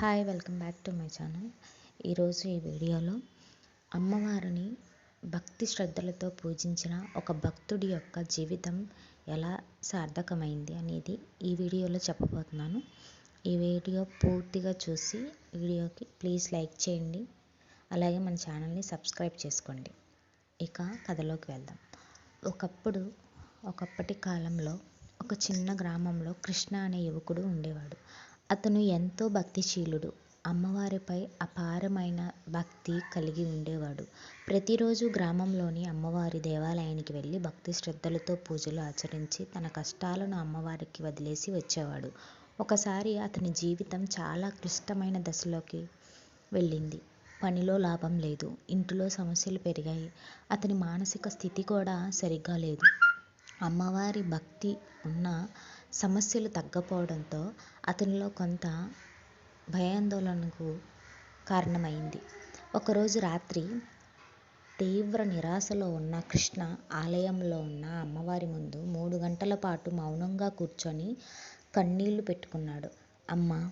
Hi welcome back to my channel ఈరోజు ఈ వీడియోలో అమ్మవారిని భక్తి శ్రద్ధలతో పూజించిన ఒక భక్తుడి యొక్క జీవితం ఎలా సార్థకమైంది అనేది ఈ వీడియోలో చెప్పబోతున్నాను. ఈ వీడియో పూర్తిగా చూసి వీడియోకి ప్లీజ్ లైక్ చేయండి. అలాగే మన ఛానల్ని సబ్స్క్రైబ్ చేసుకోండి. ఇక కథలోకి వెళ్దాం. ఒకప్పుడు ఒకప్పటి కాలంలో ఒక చిన్న గ్రామంలో కృష్ణ అనే యువకుడు ఉండేవాడు. అతను ఎంతో భక్తిశీలుడు. అమ్మవారిపై అపారమైన భక్తి కలిగి ఉండేవాడు. ప్రతిరోజు గ్రామంలోని అమ్మవారి దేవాలయానికి వెళ్ళి భక్తి శ్రద్ధలతో పూజలు ఆచరించి తన కష్టాలను అమ్మవారికి వదిలేసి వచ్చేవాడు. ఒకసారి అతని జీవితం చాలా క్లిష్టమైన దశలోకి వెళ్ళింది. పనిలో లాభం లేదు. ఇంటిలో సమస్యలు పెరిగాయి. అతని మానసిక స్థితి కూడా సరిగ్గా లేదు. అమ్మవారి భక్తి ఉన్న సమస్యలు తగ్గపోవడంతో అతనిలో కొంత భయాందోళనకు కారణమైంది. ఒకరోజు రాత్రి తీవ్ర నిరాశలో ఉన్న కృష్ణ ఆలయంలో ఉన్న అమ్మవారి ముందు మూడు గంటల పాటు మౌనంగా కూర్చొని కన్నీళ్ళు పెట్టుకున్నాడు. అమ్మ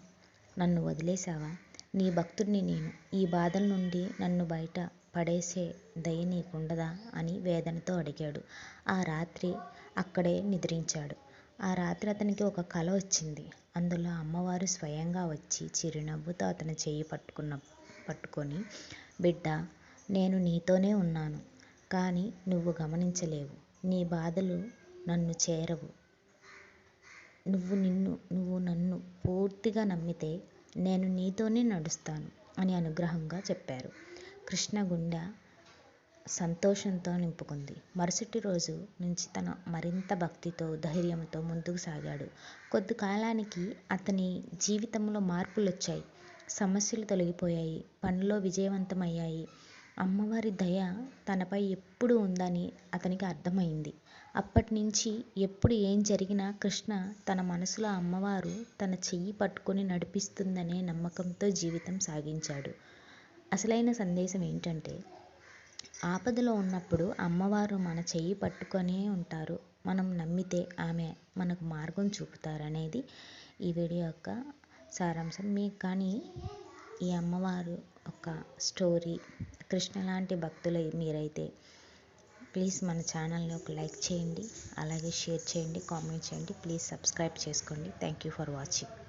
నన్ను వదిలేశావా? నీ భక్తుడిని నేను ఈ బాధల నుండి నన్ను బయట పడేసే దయ నీకుండదా? అని వేదనతో అడిగాడు. ఆ రాత్రి అక్కడే నిద్రించాడు. ఆ రాత్రి అతనికి ఒక కల వచ్చింది. అందులో అమ్మవారు స్వయంగా వచ్చి చిరునవ్వుతో అతని చెయ్యి పట్టుకున్న పట్టుకొని బిడ్డ నేను నీతోనే ఉన్నాను కానీ నువ్వు గమనించలేవు. నీ బాధలు నన్ను చేరవు. నువ్వు నిన్ను నువ్వు నన్ను పూర్తిగా నమ్మితే నేను నీతోనే నడుస్తాను అని అనుగ్రహంగా చెప్పారు. కృష్ణ గుండె సంతోషంతో నింపుకుంది. మరుసటి రోజు నుంచి తన మరింత భక్తితో ధైర్యంతో ముందుకు సాగాడు. కొద్ది కాలానికి అతని జీవితంలో మార్పులు వచ్చాయి సమస్యలు తొలగిపోయాయి. పనిలో విజయవంతమయ్యాయి. అమ్మవారి దయ తనపై ఎప్పుడు ఉందని అతనికి అర్థమైంది. అప్పటి నుంచి ఎప్పుడు ఏం జరిగినా కృష్ణ తన మనసులో అమ్మవారు తన చెయ్యి పట్టుకొని నడిపిస్తుందనే నమ్మకంతో జీవితం సాగించాడు. అసలైన సందేశం ఏంటంటే ఆపదలో ఉన్నప్పుడు అమ్మవారు మన చెయ్యి పట్టుకొనే ఉంటారు. మనం నమ్మితే ఆమె మనకు మార్గం చూపుతారనేది ఈ వీడియో యొక్క సారాంశం. మీకు కానీ ఈ అమ్మవారు ఒక స్టోరీ కృష్ణ లాంటి భక్తులు మీరైతే ప్లీజ్ మన ఛానల్ని ఒక లైక్ చేయండి అలాగే షేర్ చేయండి కామెంట్ చేయండి ప్లీజ్ సబ్స్క్రైబ్ చేసుకోండి. Thank you for watching.